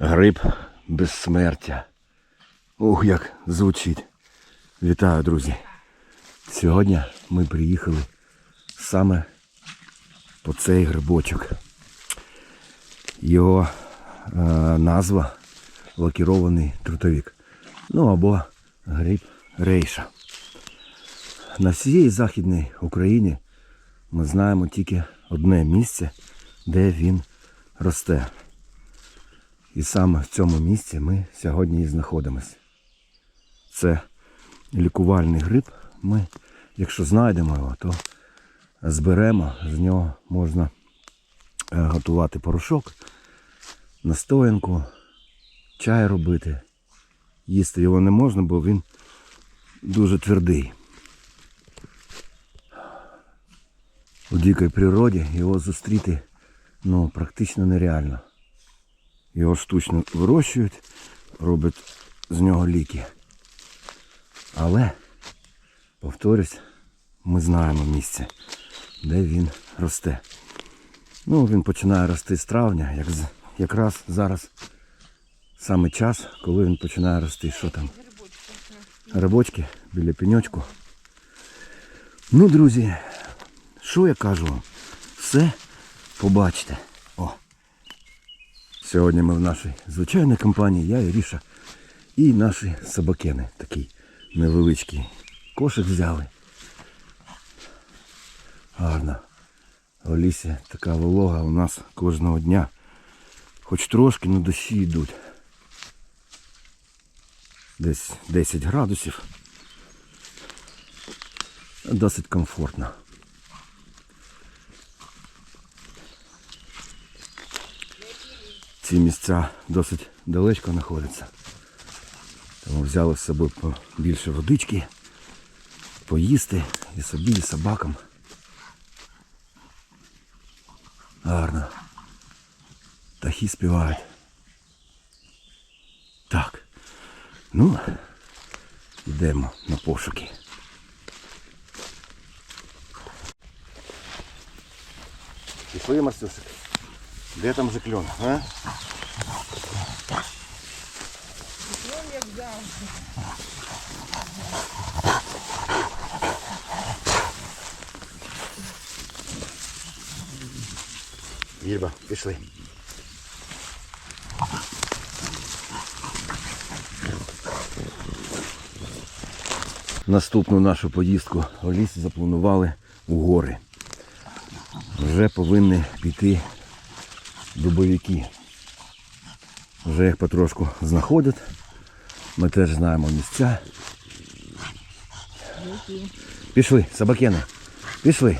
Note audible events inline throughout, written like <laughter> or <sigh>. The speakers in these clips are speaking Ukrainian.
Гриб безсмертя. Ух, як звучить. Вітаю, друзі. Сьогодні ми приїхали саме по цей грибочок. Його е, назва лакірований трутовик. Ну або гриб рейша. На всій Західній Україні ми знаємо тільки одне місце, де він росте. І саме в цьому місці ми сьогодні і знаходимося. Це лікувальний гриб. Ми, якщо знайдемо його, то зберемо, з нього можна е, готувати порошок, настоянку, чай робити. Їсти його не можна, бо він дуже твердий. У дикій природі його зустріти ну, практично нереально. Його штучно вирощують, роблять з нього ліки. Але, повторюсь, ми знаємо місце, де він росте. Ну, він починає рости з травня, як якраз зараз саме час, коли він починає рости. Що там? Грибочки біля пеньочку. Ну, друзі, що я кажу вам? Все побачите. Сьогодні ми в нашій звичайній компанії, я і Ріша, і наші собакени. Такий невеличкий кошик взяли. Гарно. В лісі така волога у нас кожного дня. Хоч трошки, але дощі йдуть. Десь 10 градусів. Досить комфортно. Ці місця досить далечко знаходяться. Тому взяли з собою більше водички, поїсти і собі, і собакам. Гарно. Птахи співають. Так. Ну, йдемо на пошуки. Пішли, Марсюшик. Де там же кльон, а? Вільба, пішли. Наступну нашу поїздку в ліс запланували у гори. Вже повинні піти дубовики. Вже їх потрошку знаходять. Ми теж знаємо місця. Пішли, собакени. Пішли.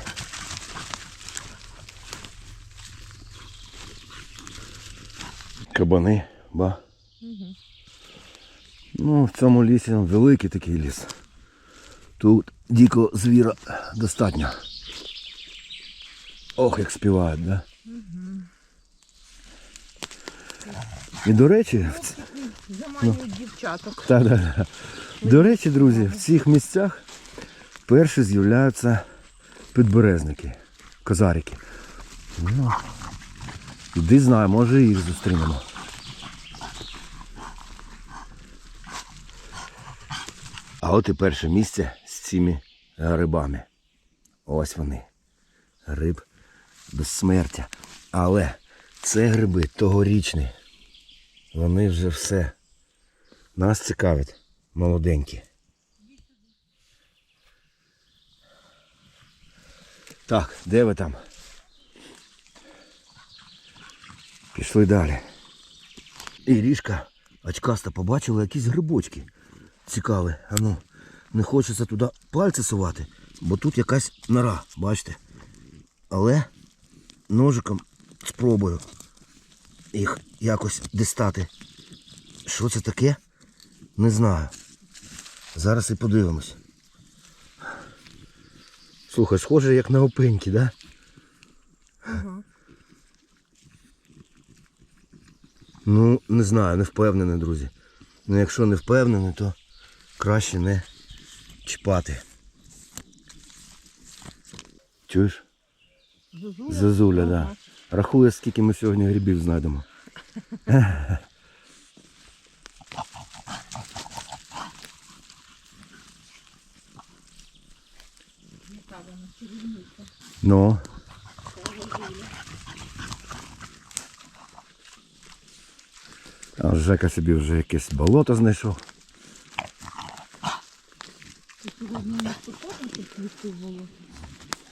Кабани, ба. Ну, в цьому лісі великий такий ліс. Тут дикого звіра достатньо. Ох, як співають, да? І до речі, в ц- дівчаток. та, да, да. до речі, друзі, в цих місцях перші з'являються підберезники, козарики. Ну, іди знаю, може їх зустрінемо. А от і перше місце з цими грибами. Ось вони. Гриб безсмертя. Але це гриби тогорічні. Вони вже все. Нас цікавить молоденькі. Так, де ви там? Пішли далі. І ріжка очкаста побачила якісь грибочки. Цікаві. А ну, не хочеться туди пальці сувати, бо тут якась нора, бачите. Але ножиком спробую їх якось дістати. Що це таке? Не знаю. Зараз і подивимось. Слухай, схоже, як на опеньки, да? Ну, не знаю, не впевнений, друзі. Ну якщо не впевнений, то краще не чіпати. Чуєш? Зазуля, так. Да. Рахує, скільки ми сьогодні грибів знайдемо. Ну. А Жека собі вже якесь болото знайшов.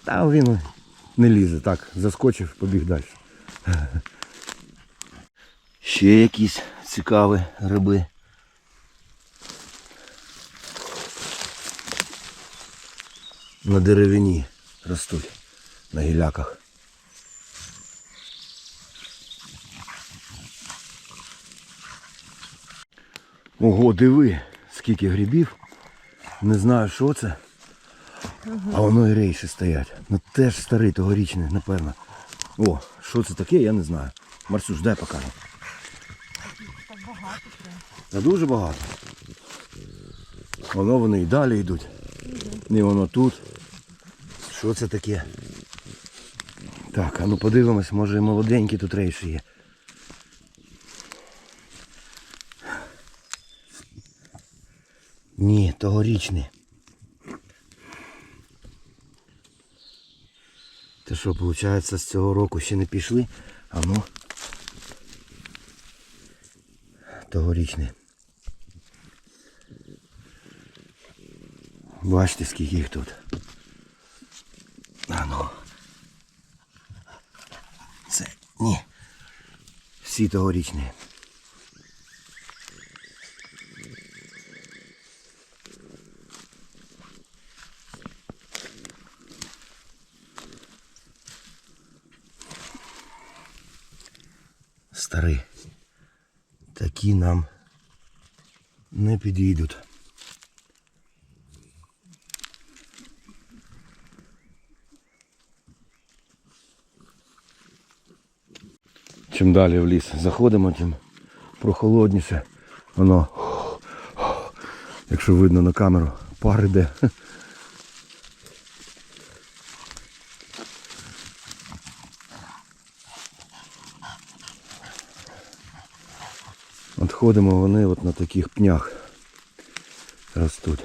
Та він не лізе, так, заскочив, побіг далі. <laughs> Ще якісь цікаві гриби. На деревині ростуть, на гіляках. Ого, диви, скільки грибів. Не знаю, що це. А воно і рейші стоять. Ну теж старий тогорічний, напевно. О, що це таке, я не знаю. Марсюш, дай покажу. Та дуже багато. Воно вони і далі йдуть. І воно тут. Що це таке? Так, а ну подивимось, може і молоденькі тут рейші є. Ні, тогорічний. Що, виходить, з цього року ще не пішли, а ну. Тогорічний. Бачите, скільки їх тут. А ну. Це ні. Всі тогорічні. Старі. Такі нам не підійдуть. Чим далі в ліс заходимо, тим прохолодніше. Воно, якщо видно на камеру, пар іде. От ходимо вони от на таких пнях ростуть.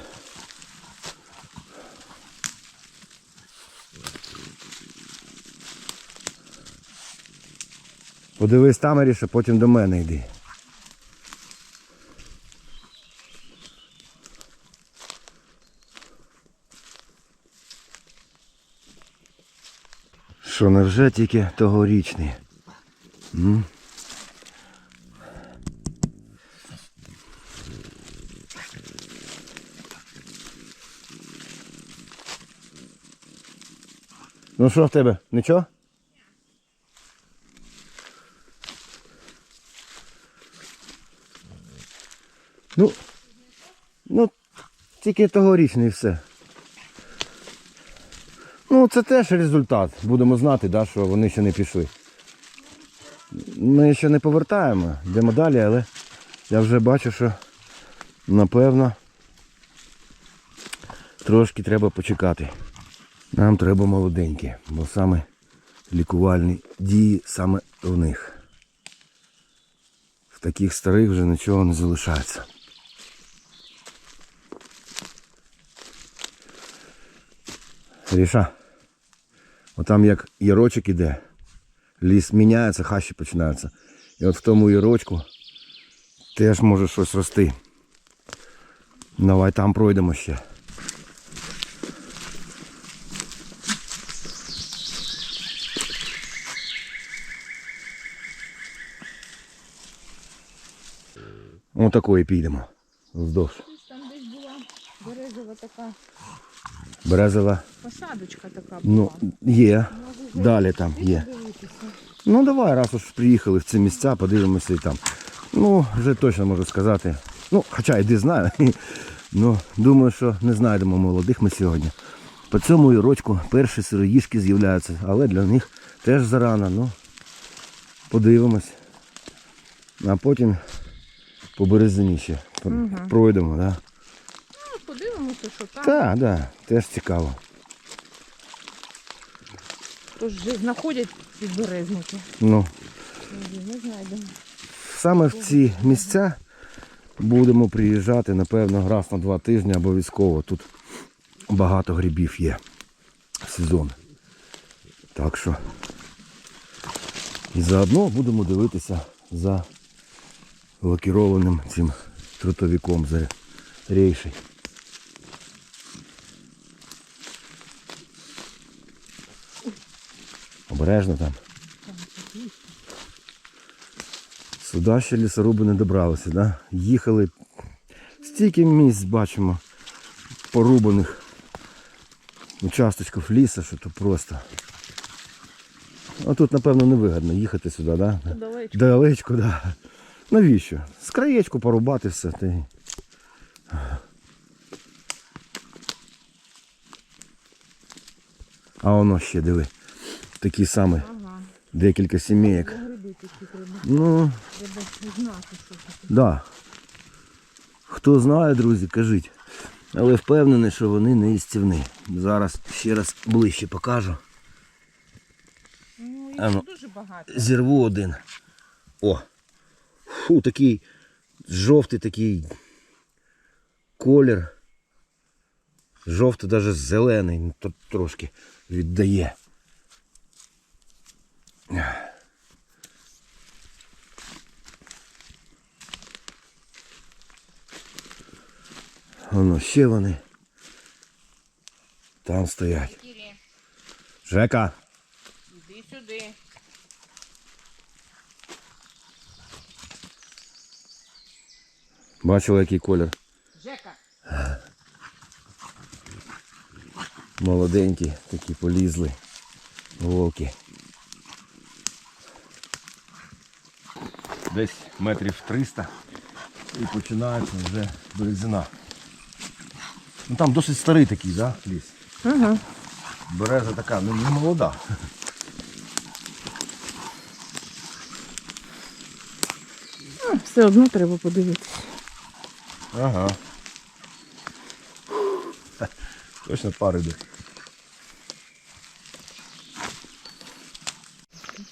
Подивись там, Аріша, потім до мене йди. Що, невже тільки тогорічний? М? Що в тебе? Нічого? Ну, ну, тільки тогорічний все. Ну, це теж результат. Будемо знати, да, що вони ще не пішли. Ми ще не повертаємо, йдемо далі, але я вже бачу, що напевно трошки треба почекати. Нам треба молоденькі, бо саме лікувальні дії саме в них. В таких старих вже нічого не залишається. Ріша, отам як ярочок іде, ліс міняється, хащі починаються. І от в тому ярочку теж може щось рости. Давай там пройдемо ще. Отакої підемо. Вздовж. Там десь була березова така Березова. посадочка така Ну, була. є. Далі там є. Ну давай, раз уж приїхали в ці місця, подивимося і там. Ну, вже точно можу сказати. Ну, хоча йди знаю. <laughs> Ну, думаю, що не знайдемо молодих ми сьогодні. По цьому ірочку перші сироїшки з'являються, але для них теж зарано. Ну, подивимось. А потім по березині ще пр- пройдемо? Да? Ну, подивимося, що там. Так, да, теж цікаво. Тож вже знаходять підберезники. Ну, Ми знайдемо. саме в ці місця будемо приїжджати, напевно, раз на два тижні обов'язково. Тут багато грибів є в сезон. Так що. І заодно будемо дивитися за лакірованим цим трутовиком за рейшей. Обережно там. Сюди ще лісоруби не добралися, да? Їхали. Стільки місць бачимо порубаних участочків лісу, що то просто. А тут, напевно, невигідно їхати сюди, да? Далечко. Далечко, да. Навіщо? З краєчку порубати все. Й... А воно ще диви. Такі самі Ага. декілька сімейок. Ну, Треба знати, що це. да. Хто знає, друзі, кажіть. Але впевнений, що вони не істівні. Зараз ще раз ближче покажу. Ну, їх ну. дуже багато. Зірву один. О! Фу, такий жовтий такий колір. Жовтий навіть зелений, ну, тут трошки віддає. Воно ще вони. Там стоять. Жека. іди сюди. Бачила, який колір. Жека. Молоденькі, такі полізли. Волки. Десь метрів 300 і починається вже березина. Ну там досить старий такий, да, ліс. Ага. Береза така, ну не молода. Ну, Все одно треба подивитися. Ага. Точно пари йде.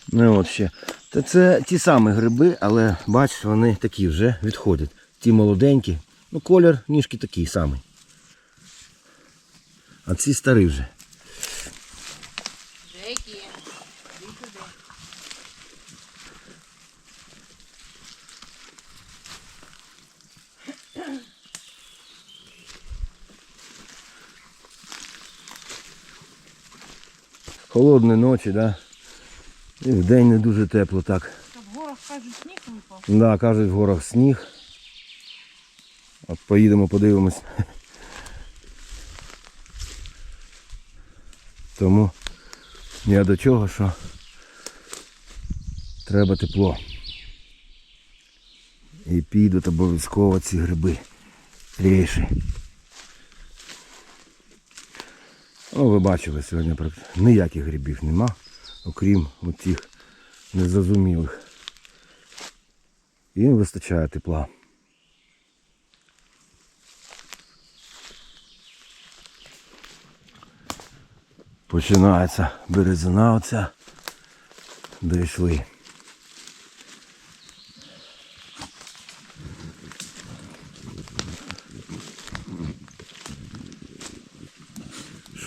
Ну от ще. Та це ті самі гриби, але бачиш, вони такі вже відходять. Ті молоденькі. Ну колір ніжки такий самий. А ці старі вже. Жекі, іди сюди. Холодні ночі, да? І вдень не дуже тепло так. Та в горах кажуть, сніг випав. Да, кажуть, в горах сніг. От поїдемо, подивимось. Тому я до чого, що треба тепло. І підуть обов'язково ці гриби. Ріші. Ну, ви бачили сьогодні ніяких грибів нема, окрім оцих незрозумілих. Їм вистачає тепла. Починається березина оця. Дійшли.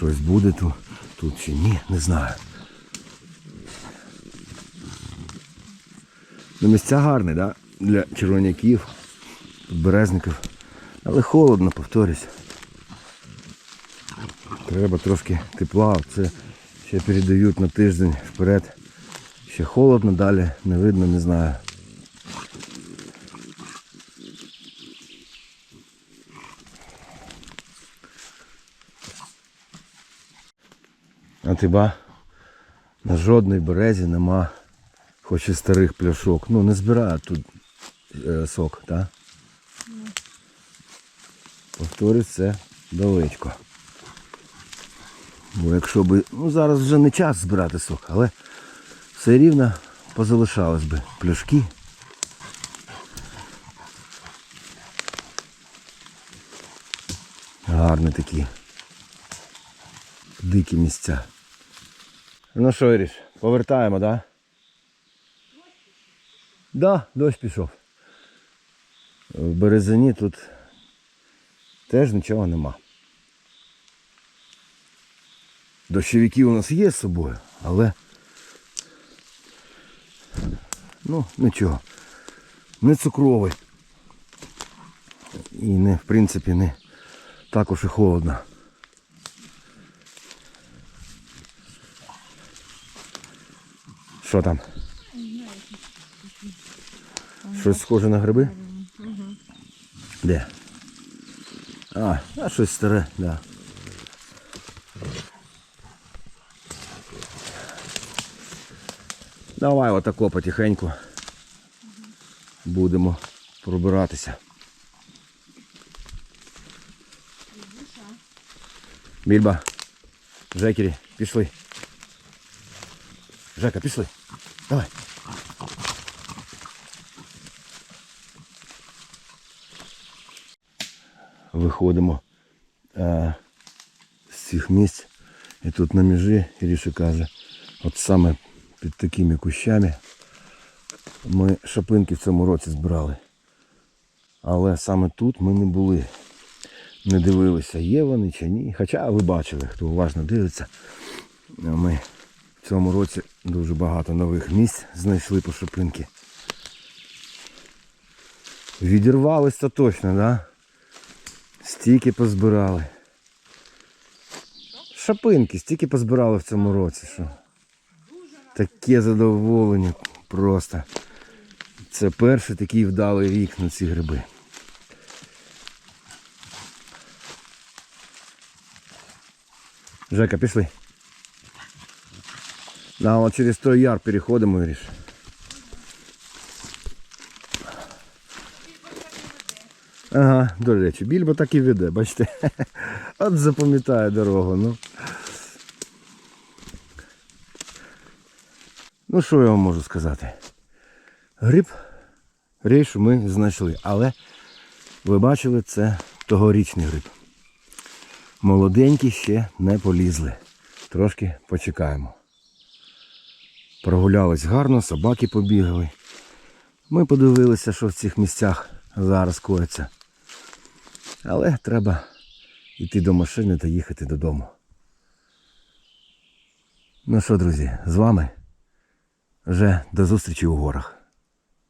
Щось буде тут, тут чи ні, не знаю. Ну, місця гарні, да? Для червоняків, березників. Але холодно, повторюсь. Треба трошки тепла. Це ще передають на тиждень вперед. Ще холодно, далі не видно, не знаю. А ти на жодній березі нема хоч і старих пляшок. Ну не збирають тут е, сок, так? Повторюсь, це далечко. Бо якщо би, ну зараз вже не час збирати сок, але все рівно позалишались би пляшки. Гарні такі дикі місця. Ну що, Іріш, повертаємо, так? Да? Да, дощ пішов. В березині тут теж нічого нема. Дощовики у нас є з собою, але ну, нічого. Не цукровий. І не, в принципі, не також і холодно. Що там? Щось схоже на гриби? Де? А, а щось старе, да. Давай отако потихеньку будемо пробиратися. Більба, Жекері, пішли. Жека, пішли. Давай. Виходимо е, з цих місць. І тут на межі Іріша каже, от саме під такими кущами ми шапинки в цьому році збирали. Але саме тут ми не були. Не дивилися, є вони чи ні. Хоча ви бачили, хто уважно дивиться. Ми цьому році дуже багато нових місць знайшли по шапинки. Відірвалися точно, да? Стільки позбирали. Шапинки, стільки позбирали в цьому році, що. Таке задоволення просто. Це перший такий вдалий рік на ці гриби. Жека, пішли. Да, от через той яр переходимо, Іриш. Ага, до речі, більбо так і веде, бачите. <laughs> От запам'ятає дорогу, ну. Ну що я вам можу сказати? Гриб рейшу ми знайшли, але ви бачили, це тогорічний гриб. Молоденькі ще не полізли. Трошки почекаємо. Прогулялись гарно, собаки побігали. Ми подивилися, що в цих місцях зараз коїться. Але треба йти до машини та їхати додому. Ну що, друзі, з вами вже до зустрічі у горах.